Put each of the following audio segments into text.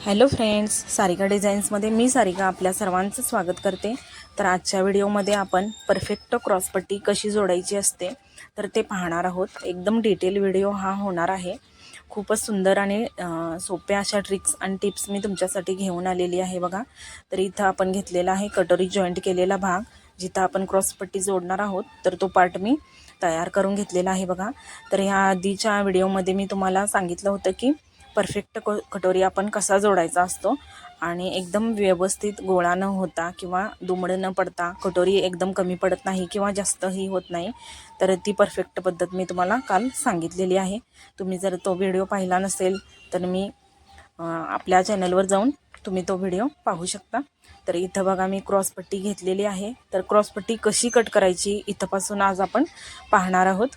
Hello friends Sarika डिझाईन्समध्ये मी सारिका आपल्या सर्वांचं स्वागत करते. तर आजच्या व्हिडिओमध्ये आपण परफेक्ट क्रॉसपट्टी कशी जोडायची असते तर ते पाहणार आहोत. एकदम डिटेल व्हिडिओ हा होणार आहे. खूपच सुंदर आणि सोप्या अशा ट्रिक्स आणि टिप्स मी तुमच्यासाठी घेऊन आलेली आहे बघा. तर इथं आपण घेतलेला आहे कटोरी जॉईंट केलेला भाग जिथं आपण क्रॉसपट्टी जोडणार आहोत. तर तो पार्ट मी तयार करून घेतलेला आहे बघा. तर ह्या आधीच्या व्हिडिओमध्ये मी तुम्हाला सांगितलं होतं की परफेक्ट क कटोरी आपण कसा जोडायचा असतो आणि एकदम व्यवस्थित गोळा न होता किंवा दुमड न पडता कटोरी एकदम कमी पडत नाही किंवा जास्तही होत नाही तर ती परफेक्ट पद्धत मी तुम्हाला काल सांगितलेली आहे. तुम्ही जर तो व्हिडिओ पाहिला नसेल तर मी आपल्या चॅनलवर जाऊन तुम्ही तो व्हिडिओ पाहू शकता. तर इथं बघा मी क्रॉसपट्टी घेतलेली आहे. तर क्रॉसपट्टी कशी कट करायची इथंपासून आज आपण पाहणार आहोत.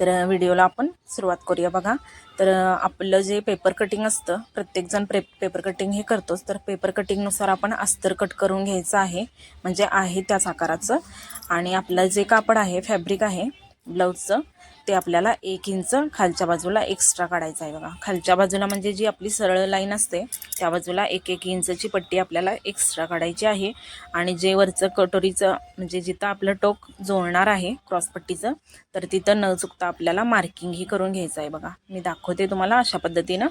तर व्हिडिओला आपण सुरुवात करूया बघा. तर आपलं जे पेपर कटिंग असतं प्रत्येकजण प्रे पेपर कटिंग हे करतोच. तर पेपर कटिंगनुसार आपण अस्तर कट करून घ्यायचं आहे. म्हणजे आहे त्याच आकाराचं. आणि आपलं जे कापड आहे फॅब्रिक आहे ब्लाऊजचं ते आपल्याला एक इंच खालच्या बाजूला एक्स्ट्रा काढायचं आहे बघा. खालच्या बाजूला म्हणजे जी आपली सरळ लाईन असते त्या बाजूला एक एक इंचची पट्टी आपल्याला एक्स्ट्रा काढायची आहे. आणि जे वरचं कटोरीचं म्हणजे जिथं आपलं टोक जोडणार आहे क्रॉसपट्टीचं तर तिथं न चुकता आपल्याला मार्किंगही करून घ्यायचं आहे बघा. मी दाखवते तुम्हाला अशा पद्धतीनं.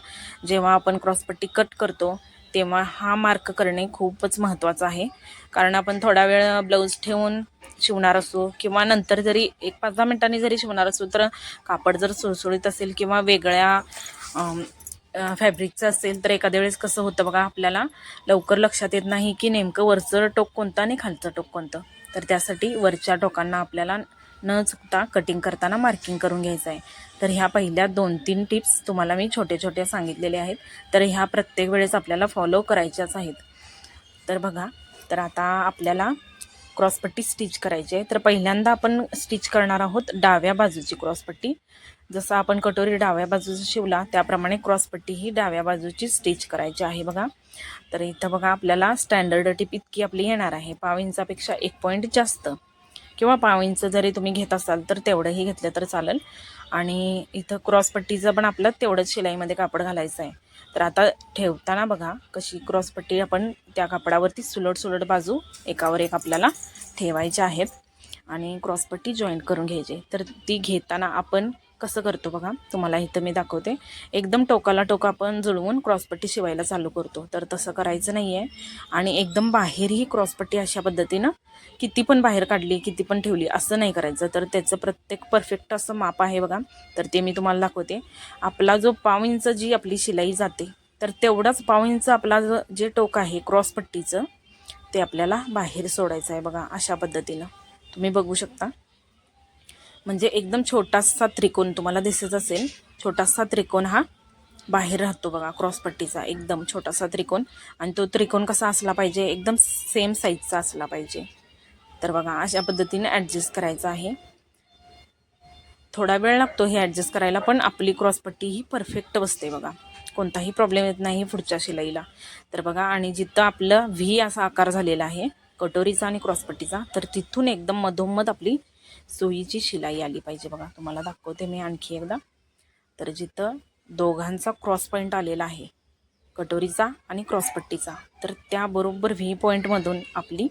जेव्हा आपण क्रॉसपट्टी कट करतो तेव्हा हा मार्क करणे खूपच महत्त्वाचं आहे. कारण आपण थोडा वेळ ब्लाऊज ठेवून शिवणार असू किंवा नंतर जरी एक पाच दहा मिनटांनी जरी शिवणार असू तर कापड जर सुळसुळीत असेल किंवा वेगळ्या फॅब्रिकचं असेल तर एखाद्या वेळेस कसं होतं बघा आपल्याला लवकर लक्षात येत नाही की नेमकं वरचं टोक कोणतं आणि खालचं टोक कोणतं. तर त्यासाठी वरच्या टोकांना आपल्याला न चुकता कटिंग करताना मार्किंग करून घ्यायचं आहे. तर ह्या पहिल्या दोन तीन टिप्स तुम्हाला मी छोटे छोटे सांगितलेले आहेत. तर ह्या प्रत्येक वेळेस आपल्याला फॉलो करायच्याच आहेत. तर बघा तर आता आपल्याला क्रॉसपट्टी स्टिच करायची आहे. तर पहिल्यांदा आपण स्टिच करणार आहोत डाव्या बाजूची क्रॉसपट्टी. जसं आपण कटोरी डाव्या बाजूचा शिवला त्याप्रमाणे क्रॉसपट्टी ही डाव्या बाजूची स्टिच करायची आहे बघा. तर इथं बघा आपल्याला स्टँडर्ड टिप इतकी आपली येणार आहे. पाव इंचापेक्षा एक पॉईंट जास्त किंवा पाव इंच जरी तुम्ही घेत असाल तर तेवढंही घेतलं तर चालेल. आणि इथं क्रॉसपट्टीचं पण आपलं तेवढंच शिलाईमध्ये कापड घालायचं आहे. तर आता ठेवताना बघा कशी क्रॉसपट्टी आपण त्या कापडावरती सुलट सुलट बाजू एकावर एक आपल्याला ठेवायच्या आहेत. आणि क्रॉसपट्टी जॉईंट करून घ्यायची तर ती घेताना आपण कसं करतो बघा तुम्हाला इथं मी दाखवते. एकदम टोकाला टोका आपण जुळवून क्रॉसपट्टी शिवायला चालू करतो. तर तसं करायचं नाही आहे आणि एकदम बाहेरही क्रॉसपट्टी अशा पद्धतीनं किती पण बाहेर काढली किती पण ठेवली असं नाही करायचं. तर त्याचं प्रत्येक परफेक्ट असं माप आहे बघा. तर ते मी तुम्हाला दाखवते. आपला जो पाव इंच जी आपली शिलाई जाते तर तेवढाच पाव इंच आपला जो जे टोक आहे क्रॉसपट्टीचं ते आपल्याला बाहेर सोडायचं आहे बघा अशा पद्धतीनं. तुम्ही बघू शकता. म्हणजे एकदम छोटासा त्रिकोण तुम्हाला दिसत असेल. छोटासा त्रिकोण हा बाहेर राहतो बघा क्रॉसपट्टीचा एकदम छोटासा त्रिकोण. आणि तो त्रिकोण कसा असला पाहिजे एकदम सेम साईजचा असला पाहिजे. तर बघा अशा पद्धतीने ॲडजस्ट करायचं आहे. थोडा वेळ लागतो हे ॲडजस्ट करायला पण आपली क्रॉसपट्टी ही परफेक्ट बसते बघा. कोणताही प्रॉब्लेम येत नाही पुढच्या शिलाईला. तर बघा आणि जिथं आपलं व्ही असा आकार झालेला आहे कटोरीचा आणि क्रॉसपट्टीचा तर तिथून एकदम मधोमध आपली सुईची शिलाई आली पाहिजे बघा. तुम्हाला दाखवते मी आणखी एकदा. तर जिथं दोघांचा क्रॉस पॉईंट आलेला आहे कटोरीचा आणि क्रॉसपट्टीचा तर त्याबरोबर व्ही पॉईंटमधून आपली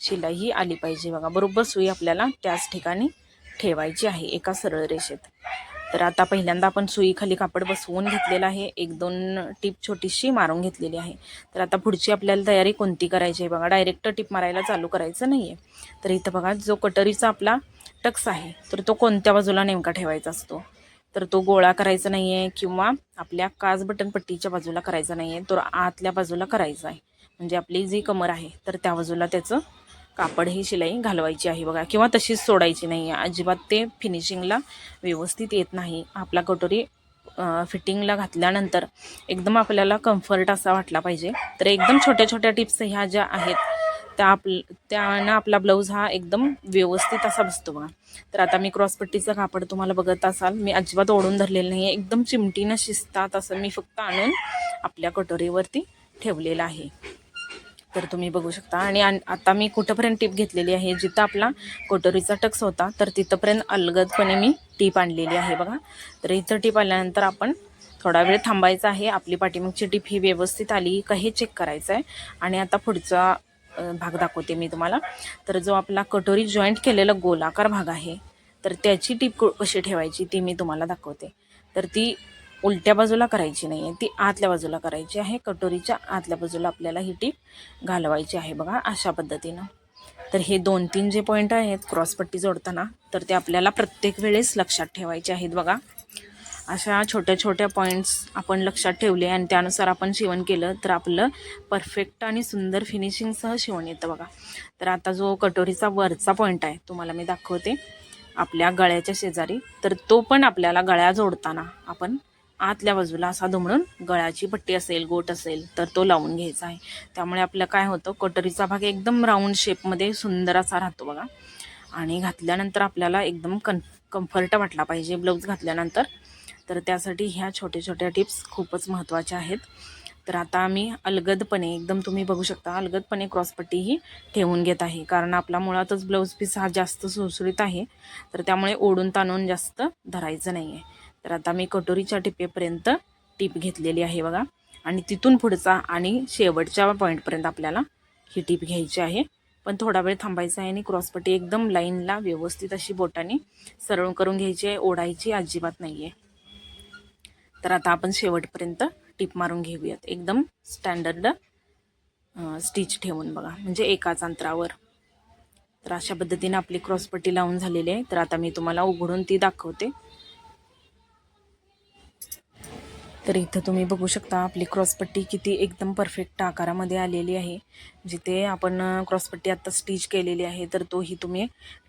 शिलाई ही आली पाहिजे बघा. बरोबर सुई आपल्याला त्याच ठिकाणी ठेवायची आहे एका सरळ रेषेत. तर आता पहिल्यांदा आपण सुईखाली कापड बसवून घेतलेलं आहे. एक दोन टीप छोटीशी मारून घेतलेली आहे. तर आता पुढची आपल्याला तयारी कोणती करायची आहे बघा. डायरेक्ट टीप मारायला चालू करायचं नाही आहे तर इथं बघा जो कटोरीचा आपला टक्स आहे तर तो कोणत्या बाजूला नेमका ठेवायचा असतो? तर तो गोळा करायचा नाही आहे किंवा आपल्या काज बटन पट्टीच्या बाजूला करायचा नाही आहे तो आतल्या बाजूला करायचा आहे. म्हणजे आपली जी कमर आहे तर त्या बाजूला त्याचं कापड ही शिलाई घालवायची आहे बघा. किंवा तशीच सोडायची नाही आहे अजिबात ते फिनिशिंगला व्यवस्थित येत नाही. आपला कटोरी फिटिंगला घातल्यानंतर एकदम आपल्याला कम्फर्ट असा वाटला पाहिजे. तर एकदम छोट्या छोट्या टिप्स ह्या ज्या आहेत त्या आप त्यानं आपला ब्लाऊज हा एकदम व्यवस्थित असा बसतो बघा. तर आता मी क्रॉसपट्टीचं कापड तुम्हाला बघत असाल मी अजिबात ओढून धरलेलं नाही आहे एकदम चिमटीनं शिजतात असं मी फक्त आणून आपल्या कटोरीवरती ठेवलेलं आहे. तर तुम्ही बघू शकता. आणि आता मी कुठंपर्यंत टीप घेतलेली आहे जिथं आपला कटोरीचा टक्स होता तर तिथंपर्यंत अलगदपणे मी टीप आणलेली आहे बघा. तर इथं टीप आल्यानंतर आपण थोडा वेळ थांबायचा आहे. आपली पाठीमागची टीप ही व्यवस्थित आली का हे चेक करायचं आहे आणि आता पुढचा भाग दाखवते मी तुम्हाला. तर जो आपला कटोरी जॉईंट केलेला गोलाकार भाग आहे तर त्याची टीप कशी ठेवायची ती मी तुम्हाला दाखवते. तर ती उलट्या बाजूला करायची नाही आहे ती आतल्या बाजूला करायची आहे. कटोरीच्या आतल्या बाजूला आपल्याला ही टीप घालवायची आहे बघा अशा पद्धतीनं. तर हे दोन तीन जे पॉईंट आहेत क्रॉसपट्टी जोडताना तर ते आपल्याला प्रत्येक वेळेस लक्षात ठेवायचे आहेत बघा. अशा छोट्या छोट्या पॉईंट्स आपण लक्षात ठेवले आणि त्यानुसार आपण शिवण केलं तर आपलं परफेक्ट आणि सुंदर फिनिशिंगसह शिवण येतं बघा. तर आता जो कटोरीचा वरचा पॉईंट आहे तुम्हाला मी दाखवते. आपल्या गळ्याच्या शेजारी. तर तो पण आपल्याला गळ्या जोडताना आपण आतल्या बाजूला असा दुमडून गळ्याची पट्टी असेल गोट असेल तर तो लावून घ्यायचा आहे. त्यामुळे आपलं काय होतं कटोरीचा भाग एकदम राऊंड शेपमध्ये सुंदर असा राहतो बघा. आणि घातल्यानंतर आपल्याला एकदम कन कम्फर्ट वाटला पाहिजे. ब्लाऊज घातल्यानंतर तर त्यासाठी ह्या छोट्या छोट्या टिप्स खूपच महत्त्वाच्या आहेत. तर आता आम्ही अलगदपणे एकदम तुम्ही बघू शकता अलगदपणे क्रॉसपट्टी ही ठेवून घेत आहे. कारण आपला मुळातच ब्लाऊज पीस हा जास्त सुळसुळीत आहे. तर त्यामुळे ओढून ताणून जास्त धरायचं नाही आहे तर आता मी कटोरीच्या टिपेपर्यंत टीप घेतलेली आहे बघा. आणि तिथून पुढचा आणि शेवटच्या पॉईंटपर्यंत आपल्याला ही टीप घ्यायची आहे. पण थोडा वेळ थांबायचा आहे आणि क्रॉसपट्टी एकदम लाईनला व्यवस्थित अशी बोटाने सरळ करून घ्यायची आहे ओढायची अजिबात नाही आहे तर आता आपण शेवटपर्यंत टिप मारून घेऊयात. एकदम स्टँडर्ड स्टिच ठेवून बघा. म्हणजे एकाच अंतरावर. तर अशा पद्धतीने आपली क्रॉसपट्टी लावून झालेली आहे. तर आता मी तुम्हाला उघडून ती दाखवते. तर इथं तुम्ही बघू शकता आपली क्रॉसपट्टी किती एकदम परफेक्ट आकारामध्ये आलेली आहे. जिथे आपण क्रॉसपट्टी आत्ता स्टिच केलेली आहे तर तोही तुम्ही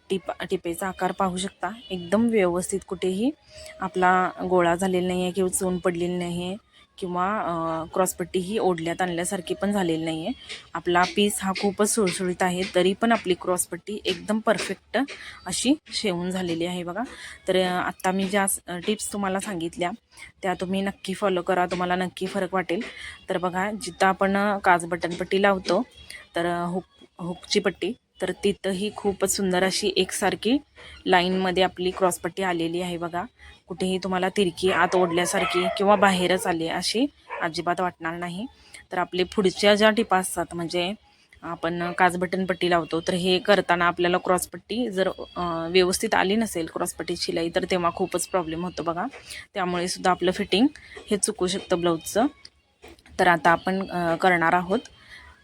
टिप टिपेचा आकार पाहू शकता. एकदम व्यवस्थित कुठेही आपला गोळा झालेला नाही आहे किंवा चून पडलेली नाही आहे किंवा क्रॉसपट्टीही क्रॉसपट्टी ही ओढल्यात आणल्यासारखी पण झालेली नाही आहे आपला पीस हा खूपच सुळसुळीत आहे तरी पण आपली क्रॉसपट्टी एकदम परफेक्ट अशी शेवून झालेली आहे बघा. तर आत्ता मी ज्या टिप्स तुम्हाला सांगितल्या त्या तुम्ही नक्की फॉलो करा तुम्हाला नक्की फरक वाटेल. तर बघा जिथं आपण काज बटनपट्टी लावतो तर हुक हुकची पट्टी तर तिथंही खूपच सुंदर अशी एकसारखी लाईनमध्ये आपली क्रॉसपट्टी आलेली आहे बघा. कुठेही तुम्हाला तिरकी आत ओढल्यासारखी किंवा बाहेरच आली अशी अजिबात वाटणार नाही. तर आपले पुढच्या ज्या टिपा असतात म्हणजे आपण काजबटन पट्टी लावतो तर हे करताना आपल्याला क्रॉसपट्टी जर व्यवस्थित आली नसेल क्रॉसपट्टी शिलाई तर तेव्हा खूपच प्रॉब्लेम होतो बघा. त्यामुळे सुद्धा आपलं फिटिंग हे चुकू शकतं ब्लाऊजचं तर आता आपण करणार आहोत.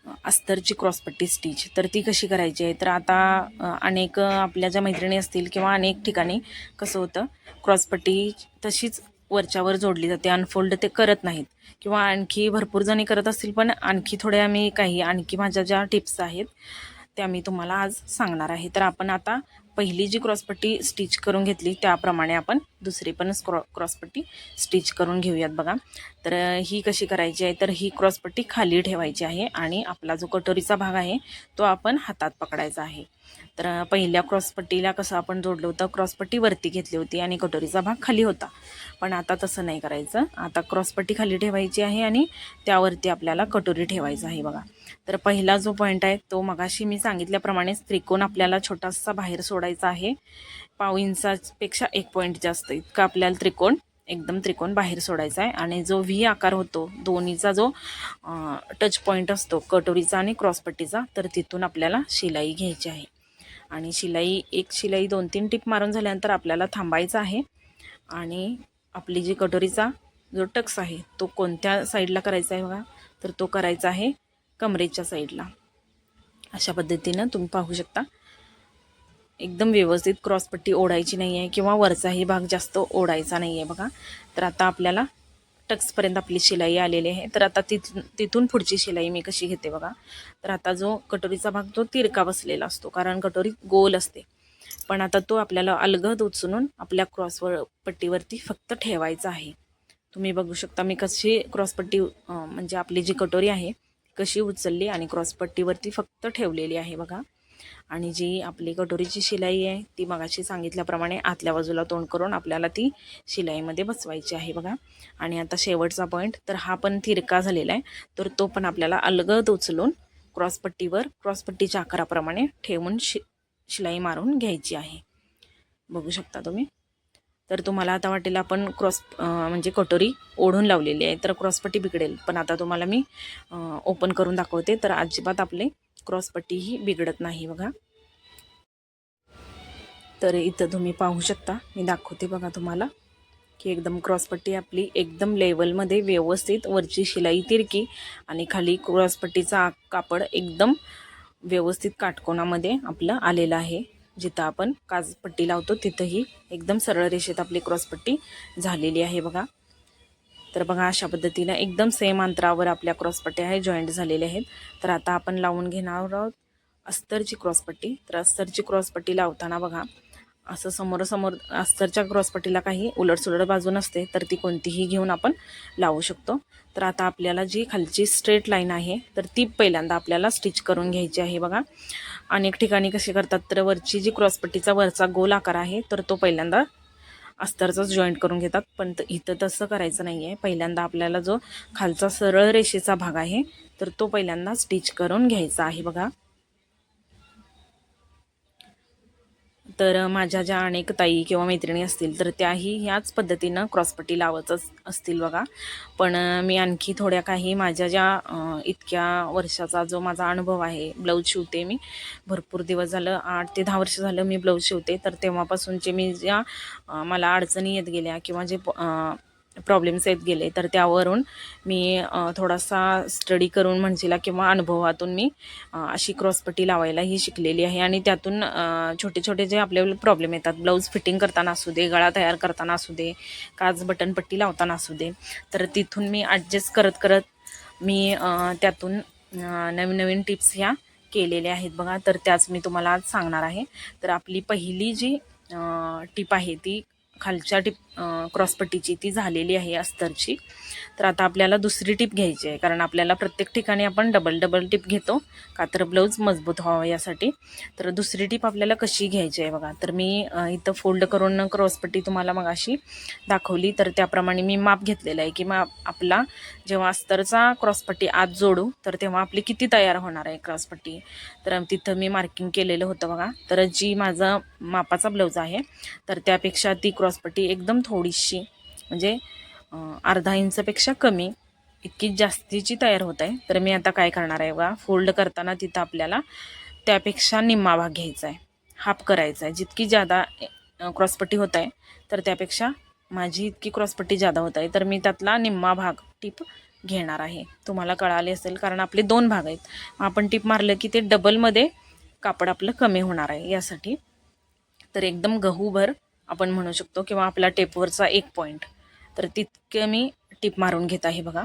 अस्तरची क्रॉसपट्टी स्टिच तर ती कशी करायची आहे? तर आता अनेक आपल्या ज्या मैत्रिणी असतील किंवा अनेक ठिकाणी कसं होतं क्रॉसपट्टी तशीच वरच्यावर जोडली जाते अनफोल्ड ते करत नाहीत. किंवा आणखी भरपूर जणी करत असतील पण आणखी थोड्या मी काही आणखी माझ्या ज्या टिप्स आहेत त्या मी तुम्हाला आज सांगणार आहे. तर आपण आता पहिली जी क्रॉसपट्टी स्टिच करून घेतली त्याप्रमाणे आपण दुसरी पण क्रॉ क्रॉसपट्टी स्टिच करून घेऊयात बघा. तर ही कशी करायची आहे? तर ही क्रॉसपट्टी खाली ठेवायची आहे आणि आपला जो कटोरीचा भाग आहे तो आपण हातात पकडायचा आहे. तर पहिल्या क्रॉसपट्टीला कसं आपण जोडलं होतं? क्रॉसपट्टी वरती घेतली होती आणि कटोरीचा भाग खाली होता. पण आता तसं नाही करायचं. आता क्रॉसपट्टी खाली ठेवायची आहे आणि त्यावरती आपल्याला कटोरी ठेवायचं आहे बघा. तर पहिला जो पॉईंट आहे तो मगाशी मी सांगितल्याप्रमाणेच त्रिकोण आपल्याला छोटासा बाहेर सोडायचा आहे. पाव इंचापेक्षा एक पॉईंट जास्त इतका आपल्याला त्रिकोण एकदम त्रिकोण बाहेर सोडायचा आहे. आणि जो व्ही आकार होतो दोन्हीचा जो टच पॉईंट असतो कटोरीचा आणि क्रॉसपट्टीचा तर तिथून आपल्याला शिलाई घ्यायची आहे. आणि शिलाई एक शिलाई दोन तीन टिप मारून झाल्यानंतर आपल्याला थांबायचं आहे. आणि आपली जी कटोरीचा जो टक्स आहे तो कोणत्या साईडला करायचा आहे बघा? तर तो करायचा आहे कमरेच्या साईडला. अशा पद्धतीनं तुम्ही पाहू शकता. एकदम व्यवस्थित क्रॉसपट्टी ओढायची नाही आहे किंवा वरचाही भाग जास्त ओढायचा नाही आहे बघा. तर आता आपल्याला टक्सपर्यंत आपली शिलाई आलेली आहे. तर आता तिथून तिथून पुढची शिलाई मी कशी घेते बघा. तर आता जो कटोरीचा भाग तो तिरका बसलेला असतो कारण कटोरी गोल असते. पण आता तो आपल्याला अलगद उचलून आपल्या क्रॉसवर पट्टीवरती फक्त ठेवायचा आहे. तुम्ही बघू शकता मी कशी क्रॉसपट्टी म्हणजे आपली जी कटोरी आहे कशी उचलली आणि क्रॉसपट्टीवरती फक्त ठेवलेली आहे बघा. आणि जी आपली कटोरीची शिलाई आहे ती मगाशी सांगितल्याप्रमाणे आतल्या बाजूला तोंड करून आपल्याला ती शिलाईमध्ये बसवायची आहे बघा. आणि आता शेवटचा पॉईंट तर हा पण तिरका झालेला आहे तर तो पण आपल्याला अलगद उचलून क्रॉसपट्टीवर क्रॉसपट्टीच्या आकाराप्रमाणे ठेवून शि शिलाई मारून घ्यायची आहे. बघू शकता तुम्ही. तर तुम्हाला आता वाटेल आपण क्रॉस म्हणजे कटोरी ओढून लावलेली आहे तर क्रॉसपट्टी बिघडेल. पण आता तुम्हाला मी ओपन करून दाखवते तर अजिबात आपले क्रॉसपट्टी ही बिघडत नाही बघा. तर इथं तुम्ही पाहू शकता मी दाखवते बघा तुम्हाला की एकदम क्रॉसपट्टी आपली एकदम लेवलमध्ये व्यवस्थित वरची शिलाई तिरकी आणि खाली क्रॉसपट्टीचा कापड एकदम व्यवस्थित काटकोणामध्ये आपलं आलेलं आहे. जिथं आपण काजपट्टी लावतो तिथंही एकदम सरळ रेषेत आपली क्रॉसपट्टी झालेली आहे बघा. तर बघा अशा पद्धतीनं एकदम सेम अंतरावर आपल्या क्रॉसपट्ट्या आहे जॉईंट झालेल्या आहेत. तर आता आपण लावून घेणार आहोत अस्तरची क्रॉसपट्टी तर अस्तरची क्रॉसपट्टी लावताना बघा असं समोरासमोर अस्तरच्या क्रॉसपट्टीला काही उलटसुलट बाजू नसते तर ती कोणतीही घेऊन आपण लावू शकतो. तर आता आपल्याला जी खालची स्ट्रेट लाईन आहे तर ती पहिल्यांदा आपल्याला स्टिच करून घ्यायची आहे बघा. अनेक ठिकाणी कसे करतात तर वरची जी क्रॉसपट्टीचा वरचा गोल आकार आहे तर तो पहिल्यांदा अस्तरचाच जॉईंट करून घेतात. पण इथं तसं करायचं नाही आहे पहिल्यांदा आपल्याला जो खालचा सरळ रेषेचा भाग आहे तर तो पहिल्यांदा स्टिच करून घ्यायचा आहे बघा. तर माझ्या ज्या अनेक ताई किंवा मैत्रिणी असतील तर त्याही ह्याच पद्धतीनं क्रॉसपट्टी लावतच असतील बघा. पण मी आणखी थोड्या काही माझ्या ज्या इतक्या वर्षाचा जो माझा अनुभव आहे ब्लाऊज शिवते मी. भरपूर दिवस झालं आठ ते दहा वर्ष झालं मी ब्लाऊज शिवते. तर तेव्हापासूनचे मी ज्या मला अडचणी येत गेल्या किंवा जे प्रॉब्लेम्स येत गेले तर त्यावरून मी थोडासा स्टडी करून म्हणशीला किंवा अनुभवातून मी अशी क्रॉसपट्टी लावायला ही शिकलेली आहे. आणि त्यातून छोटे छोटे जे आपल्याला प्रॉब्लेम येतात ब्लाऊज फिटिंग करताना असू दे गळा तयार करताना असू दे काच बटनपट्टी लावताना असू दे तर तिथून मी ॲडजस्ट करत करत मी त्यातून नवीन नवीन टिप्स ह्या केलेल्या आहेत बघा. तर त्याच मी तुम्हाला आज सांगणार आहे. तर आपली पहिली जी टिप आहे ती खालच्या टिप क्रॉसपट्टीची ती झालेली आहे अस्तरची. तर आता आपल्याला दुसरी टिप घ्यायची आहे कारण आपल्याला प्रत्येक ठिकाणी आपण डबल डबल टिप घेतो कातर ब्लाऊज मजबूत व्हावं यासाठी. तर दुसरी टिप आपल्याला कशी घ्यायची आहे बघा तर मी इथं फोल्ड करून क्रॉसपट्टी तुम्हाला मग अशी दाखवली तर त्याप्रमाणे मी माप घेतलेलं आहे की मग आपला जेव्हा अस्तरचा क्रॉसपट्टी आत जोडू तर तेव्हा आपली किती तयार होणार आहे क्रॉसपट्टी. तर तिथं मी मार्किंग केलेलं होतं बघा तर जी माझा मापाचा ब्लाऊज आहे तर त्यापेक्षा ती क्रॉसपट्टी एकदम थोडीशी म्हणजे अर्धा इंचपेक्षा कमी इतकी जास्तीची तयार होत आहे. तर मी आता काय करणार आहे बघा फोल्ड करताना तिथं आपल्याला त्यापेक्षा निम्मा भाग घ्यायचा आहे. हाफ करायचा आहे. जितकी जादा क्रॉसपट्टी होत आहे तर त्यापेक्षा माझी इतकी क्रॉसपट्टी जादा होत आहे. तर मी त्यातला निम्मा भाग टीप घेणार आहे. तुम्हाला कळाले असेल कारण आपले दोन भाग आहेत. मग आपण टीप मारलं की ते डबलमध्ये कापड आपलं कमी होणार आहे यासाठी. तर एकदम गहूभर आपण म्हणू शकतो किंवा आपला टेपवरचा एक पॉईंट तर तितके मी टिप मारून घेत आहे बघा.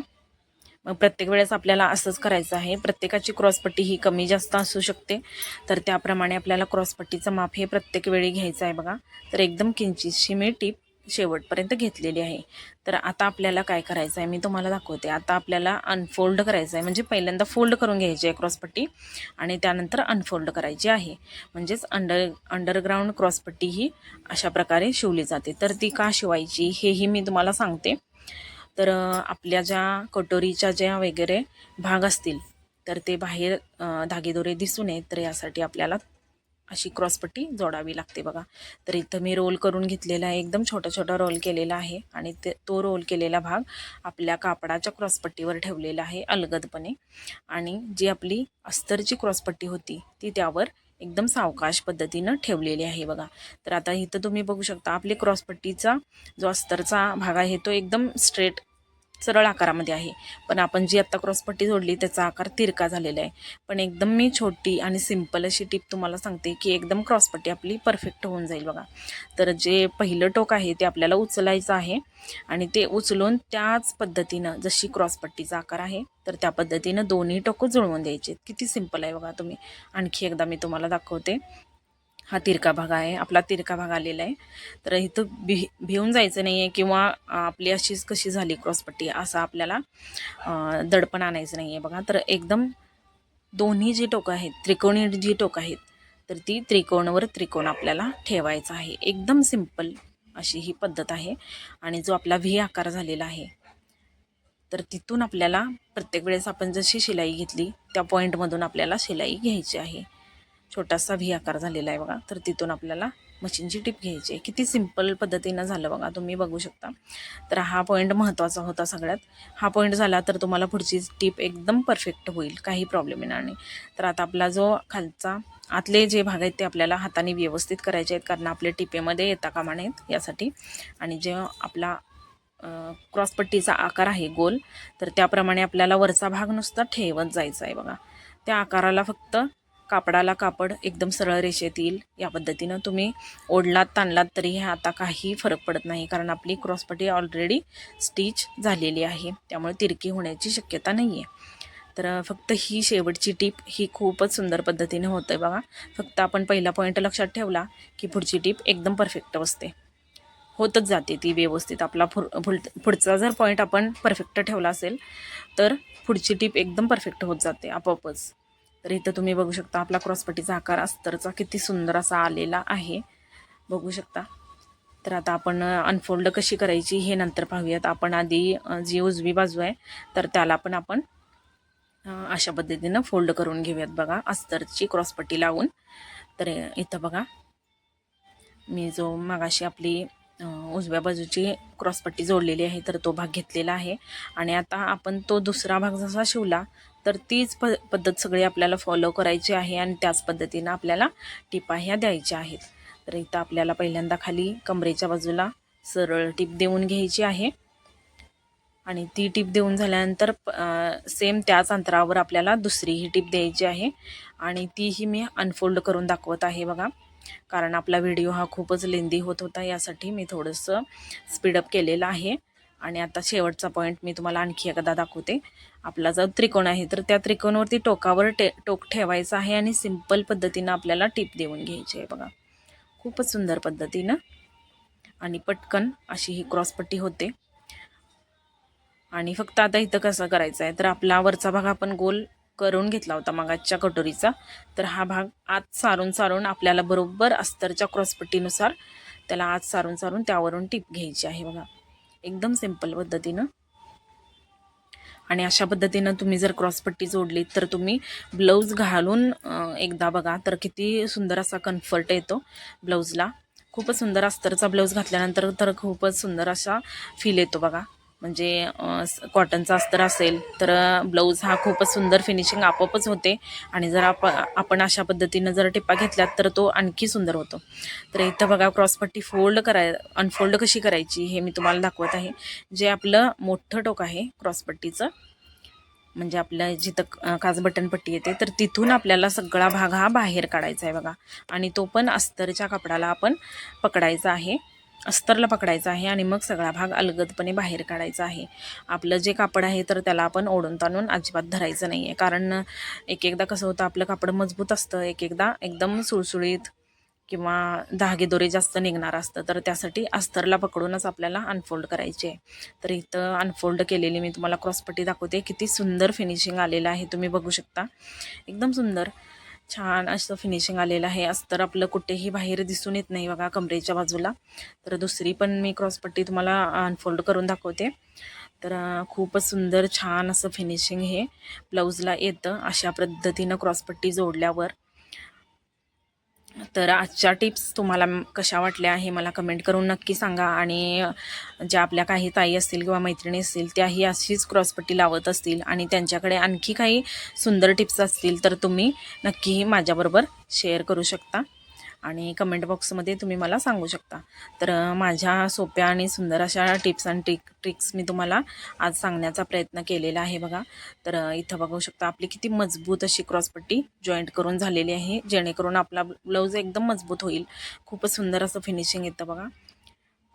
मग प्रत्येक वेळेस आपल्याला असंच करायचं आहे. प्रत्येकाची क्रॉसपट्टी ही कमी जास्त असू शकते. तर त्याप्रमाणे आपल्याला क्रॉसपट्टीचं माप हे प्रत्येक वेळी घ्यायचं आहे बघा. तर एकदम किंचितशी मी टीप शेवटपर्यंत घेतलेली आहे. तर आता आपल्याला काय करायचं आहे मी तुम्हाला दाखवते. आता आपल्याला अनफोल्ड करायचं आहे म्हणजे पहिल्यांदा फोल्ड करून घ्यायची आहे क्रॉसपट्टी आणि त्यानंतर अनफोल्ड करायची आहे. म्हणजेच अंडर अंडरग्राऊंड क्रॉसपट्टी ही अशा प्रकारे शिवली जाते. तर ती का शिवायची हेही मी तुम्हाला सांगते. तर आपल्या ज्या कटोरीच्या ज्या वगैरे भाग असतील तर ते बाहेर धागेदोरे दिसू नयेत तर यासाठी आपल्याला अशी क्रॉसपट्टी जोडावी लागते बघा. तर इथं मी रोल करून घेतलेला आहे एकदम छोटा छोटा रोल केलेला आहे आणि ते तो रोल केलेला भाग आपल्या कापडाच्या क्रॉसपट्टीवर ठेवलेला आहे अलगदपणे. आणि जी आपली अस्तरची क्रॉसपट्टी होती ती त्यावर एकदम सावकाश पद्धतीनं ठेवलेली आहे बघा. तर आता इथं तुम्ही बघू शकता आपली क्रॉसपट्टीचा जो अस्तरचा भाग आहे तो एकदम स्ट्रेट सरळ आकारामध्ये आहे. पण आपण जी आत्ता क्रॉसपट्टी जोडली त्याचा आकार तिरका झालेला आहे. पण एकदम मी छोटी आणि सिंपल अशी टिप तुम्हाला सांगते की एकदम क्रॉसपट्टी आपली परफेक्ट होऊन जाईल बघा. तर जे पहिलं टोक आहे ते आपल्याला उचलायचं आहे आणि ते उचलून त्याच पद्धतीनं जशी क्रॉसपट्टीचा आकार आहे तर त्या पद्धतीनं दोन्ही टोकं जुळवून द्यायचे किती सिंपल आहे बघा तुम्ही. आणखी एकदा मी तुम्हाला दाखवते. हा तिरका भाग आहे आपला तिरका भाग आलेला आहे. तर इथं भि भिवून जायचं नाही आहे किंवा आपली अशीच कशी झाली क्रॉसपट्टी असं आपल्याला दडपण आणायचं नाही आहे बघा. तर एकदम दोन्ही जी टोकं आहेत त्रिकोणी जी टोकं आहेत तर ती त्रिकोणवर त्रिकोण आपल्याला ठेवायचा आहे. एकदम सिंपल अशी ही पद्धत आहे आणि जो आपला व्ही आकार झालेला आहे तर तिथून आपल्याला प्रत्येक वेळेस आपण जशी शिलाई घेतली त्या पॉईंटमधून आपल्याला शिलाई घ्यायची आहे. छोटासा व्ही आकार झालेला आहे बघा. तर तिथून आपल्याला मशीनची टीप घ्यायची आहे. किती सिंपल पद्धतीनं झालं बघा. तुम्ही बघू शकता. तर हा पॉईंट महत्त्वाचा होता सगळ्यात. हा पॉईंट झाला तर तुम्हाला पुढची टीप एकदम परफेक्ट होईल. काही प्रॉब्लेम येणार नाही. तर आता आपला जो खालचा आतले जे भाग आहेत ते आपल्याला हाताने व्यवस्थित करायचे आहेत. कारण आपल्या टिपेमध्ये येता कामा नाहीत यासाठी. आणि जे आपला क्रॉसपट्टीचा आकार आहे गोल तर त्याप्रमाणे आपल्याला वरचा भाग नुसता ठेवत जायचा आहे बघा. त्या आकाराला फक्त कापडाला कापड एकदम सरळ रेषेत येईल. या पद्धतीनं तुम्ही ओढलात ताणलात तरी हे आता काही फरक पडत नाही. कारण आपली क्रॉसपट्टी ऑलरेडी स्टिच झालेली आहे. त्यामुळे तिरकी होण्याची शक्यता नाही आहे तर फक्त ही शेवटची टीप ही खूपच सुंदर पद्धतीने होतं आहे बघा. फक्त आपण पहिला पॉईंट लक्षात ठेवला की पुढची टीप एकदम परफेक्ट असते. होतच जाते ती व्यवस्थित. आपला फुर फुल पुढचा जर पॉईंट आपण परफेक्ट ठेवला असेल तर पुढची टीप एकदम परफेक्ट होत जाते आपोआपच. तर इथं तुम्ही बघू शकता आपला क्रॉसपट्टीचा आकार अस्तरचा किती सुंदर असा आलेला आहे. बघू शकता. तर आता आपण अनफोल्ड कशी करायची हे नंतर पाहूयात. आपण आधी जी उजवी बाजू आहे तर त्याला पण आपण अशा पद्धतीनं फोल्ड करून घेऊयात बघा. अस्तरची क्रॉसपट्टी लावून. तर इथं बघा. मी जो मागाशी आपली उजव्या बाजूची क्रॉसपट्टी जोडलेली आहे तर तो भाग घेतलेला आहे. आणि आता आपण तो दुसरा भाग जसा शिवला तर तीच प पद्धत सगळी आपल्याला फॉलो करायची आहे आणि त्याच पद्धतीनं आपल्याला टिपा ह्या द्यायच्या आहेत. तर इथं आपल्याला पहिल्यांदा खाली कमरेच्या बाजूला सरळ टीप देऊन घ्यायची आहे. आणि ती टीप देऊन झाल्यानंतर सेम त्याच अंतरावर आपल्याला दुसरी ही टीप द्यायची आहे. आणि तीही मी अनफोल्ड करून दाखवत आहे बघा. कारण आपला व्हिडिओ हा खूपच लेंदी होत होता यासाठी मी थोडंसं स्पीडअप केलेलं आहे. आणि आता शेवटचा पॉईंट मी तुम्हाला आणखी एकदा दाखवते. आपला जो त्रिकोण आहे तर त्या त्रिकोणावरती टोकावर टे टोक ठेवायचं आहे आणि सिंपल पद्धतीनं आपल्याला टीप देऊन घ्यायची आहे बघा. खूपच सुंदर पद्धतीनं. आणि पटकन अशी ही क्रॉसपट्टी होते. आणि फक्त आता इथं कसं करायचं आहे तर आपला वरचा भाग आपण गोल करून घेतला होता मागाच्या कटोरीचा. तर हा भाग आत सारून सारून आपल्याला बरोबर अस्तरच्या क्रॉसपट्टीनुसार त्याला आत सारून सारून त्यावरून टीप घ्यायची आहे बघा. एकदम सिंपल पद्धतीनं. आणि अशा पद्धतीनं तुम्ही जर क्रॉसपट्टी जोडली तर तुम्ही ब्लाऊज घालून एकदा बघा तर किती सुंदर असा कम्फर्ट येतो ब्लाऊजला. खूपच सुंदर अस्तरचा ब्लाऊज घातल्यानंतर तर खूपच सुंदर असा फील येतो बघा. म्हणजे कॉटनचा अस्तर असेल तर ब्लाऊज हा खूपच सुंदर फिनिशिंग आपोआपच होते. आणि जर आप आपण अशा पद्धतीनं जर टिप्पा घेतल्यात तर तो आणखी सुंदर होतो. तर इथं बघा क्रॉसपट्टी फोल्ड कराय अनफोल्ड कशी करायची हे मी तुम्हाला दाखवत आहे. जे आपलं मोठं टोक आहे क्रॉसपट्टीचं म्हणजे आपल्या जिथं अं, काच बटनपट्टी येते तर तिथून आपल्याला सगळा भाग हा बाहेर काढायचा आहे बघा. आणि तो पण अस्तरच्या कापडाला आपण पकडायचा आहे. अस्तरला पकडायचा आहे आणि मग सगळा भाग अलगदपणे बाहेर काढायचा आहे. आपलं जे कापड आहे तर त्याला आपण ओढून ताणून अजिबात धरायचं नाही आहे कारण एक एकदा कसं होतं आपलं कापड मजबूत असतं. एक एकदा एकदम सुळसुळीत किंवा धागेदोरे जास्त निघणार असतं. तर त्यासाठी अस्तरला पकडूनच आपल्याला अनफोल्ड करायचे. आहे तर इथं अनफोल्ड केलेली मी तुम्हाला क्रॉसपट्टी दाखवते. किती सुंदर फिनिशिंग आलेलं आहे. तुम्ही बघू शकता. एकदम सुंदर. छान असं फिनिशिंग आलेलं आहे. अस्तर आपलं कुठेही बाहेर दिसून येत नाही बघा कमरेच्या बाजूला. तर दुसरी पण मी क्रॉसपट्टी तुम्हाला अनफोल्ड करून दाखवते. तर खूपच सुंदर छान असं फिनिशिंग हे ब्लाऊजला येतं अशा पद्धतीनं क्रॉसपट्टी जोडल्यावर. तर आजच्या टिप्स तुम्हाला कशा वाटल्या हे मला कमेंट करून नक्की सांगा. आणि ज्या आपल्या काही ताई असतील किंवा मैत्रिणी असतील त्याही अशीच क्रॉसपट्टी लावत असतील आणि त्यांच्याकडे आणखी काही सुंदर टिप्स असतील तर तुम्ही नक्कीही माझ्याबरोबर शेअर करू शकता. आणि कमेंट बॉक्समध्ये तुम्ही मला सांगू शकता. तर माझ्या सोप्या आणि सुंदर अशा टिप्स आणि ट्रिक ट्रिक्स मी तुम्हाला आज सांगण्याचा प्रयत्न केलेला आहे बघा. तर इथं बघू शकता आपली किती मजबूत अशी क्रॉसपट्टी जॉईंट करून झालेली आहे. जेणेकरून आपला ब्लाऊज एकदम मजबूत होईल. खूपच सुंदर असं फिनिशिंग येतं बघा.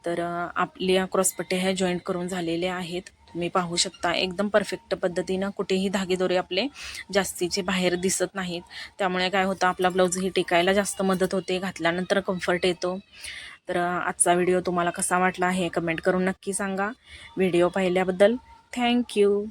तर आपल्या क्रॉसपट्ट्या ह्या जॉईंट करून झालेल्या आहेत. तुम्ही पाहू शकता एकदम परफेक्ट पद्धतीनं कुठेही धागेदोरे आपले जास्तीचे बाहेर दिसत नाहीत. त्यामुळे काय होतं आपला ब्लाऊज ही टिकायला जास्त मदत होते घातल्यानंतर कम्फर्ट येतो. तर आजचा व्हिडिओ तुम्हाला कसा वाटला हे कमेंट करून नक्की सांगा. व्हिडिओ पाहिल्याबद्दल थँक्यू